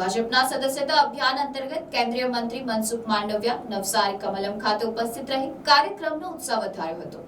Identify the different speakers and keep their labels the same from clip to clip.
Speaker 1: ભાજપના સદસ્યતા અભિયાન અંતર્ગત કેન્દ્રીય મંત્રી મનસુખ માંડવિયા નવસારી કમલમ ખાતે ઉપસ્થિત રહી કાર્યક્રમનો ઉત્સાહ વધાર્યો હતો.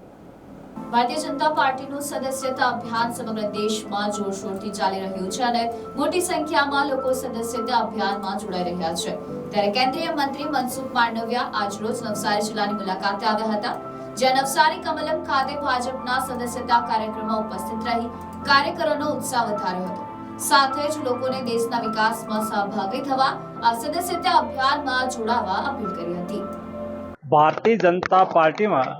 Speaker 1: ભારતીય જનતા પાર્ટીનું સદસ્યતા અભિયાન સમગ્ર દેશમાં જોરશોરથી ચાલી રહ્યું છે અને મોટી સંખ્યામાં લોકો સદસ્યતા અભિયાનમાં જોડાઈ રહ્યા છે. ત્યારે કેન્દ્રીય મંત્રી મનસુખ માંડવિયા આજરોજ નવસારી જિલ્લાની મુલાકાતે આવ્યા હતા, જ્યાં નવસારી કમલમ ખાતે ભાજપના સદસ્યતા કાર્યક્રમમાં ઉપસ્થિત રહી કાર્યકરોનો ઉત્સાહ વધાર્યો હતો. સાથે જ લોકોને દેશના વિકાસમાં સહભાગી થવા, આ સદસ્યતા અભિયાનમાં જોડાવા અપીલ કરી હતી.
Speaker 2: ભારતીય જનતા પાર્ટીમાં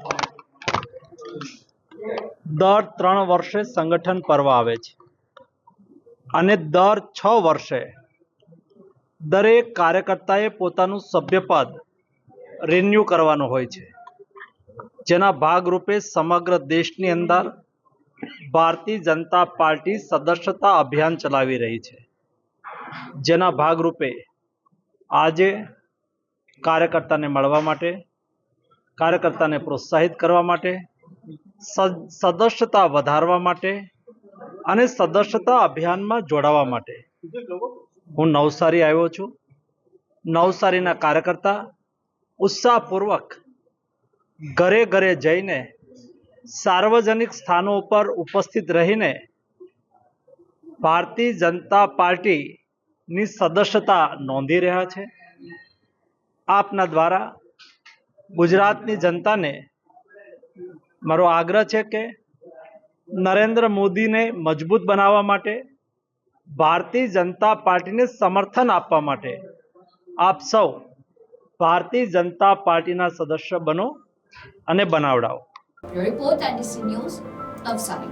Speaker 2: દર ત્રણ વર્ષે સંગઠન પર્વ આવે છે અને દર છ વર્ષે દરેક કાર્યકર્તાએ પોતાનું સભ્યપદ રિન્યૂ કરવાનું હોય છે. જેના ભાગરૂપે સમગ્ર દેશની અંદર ભારતીય જનતા પાર્ટી સદસ્યતા અભિયાન ચલાવી રહી છે. જેના ભાગરૂપે આજે કાર્યકર્તાને મળવા માટે, કાર્યકર્તાને પ્રોત્સાહિત કરવા માટે સદસ્યતા વધારવા માટે અને સદસ્યતા અભિયાનમાં જોડાવા માટે હું નવસારી આવ્યો છું. નવસારીના કાર્યકર્તા ઉત્સાહપૂર્વક ઘરે ઘરે જઈને સાર્વજનિક સ્થાનો ઉપર ઉપસ્થિત રહીને ભારતીય જનતા પાર્ટીની સદસ્યતા નોંધી રહ્યા છે. આપના દ્વારા ગુજરાતની જનતાને મારો આગ્રહ છે કે નરેન્દ્ર મોદીને મજબૂત બનાવવા માટે, ભારતીય જનતા પાર્ટીને સમર્થન આપવા માટે આપ સૌ ભારતીય જનતા પાર્ટીના સદસ્ય બનો અને બનાવડાવો.
Speaker 1: Your report and the news of Sari.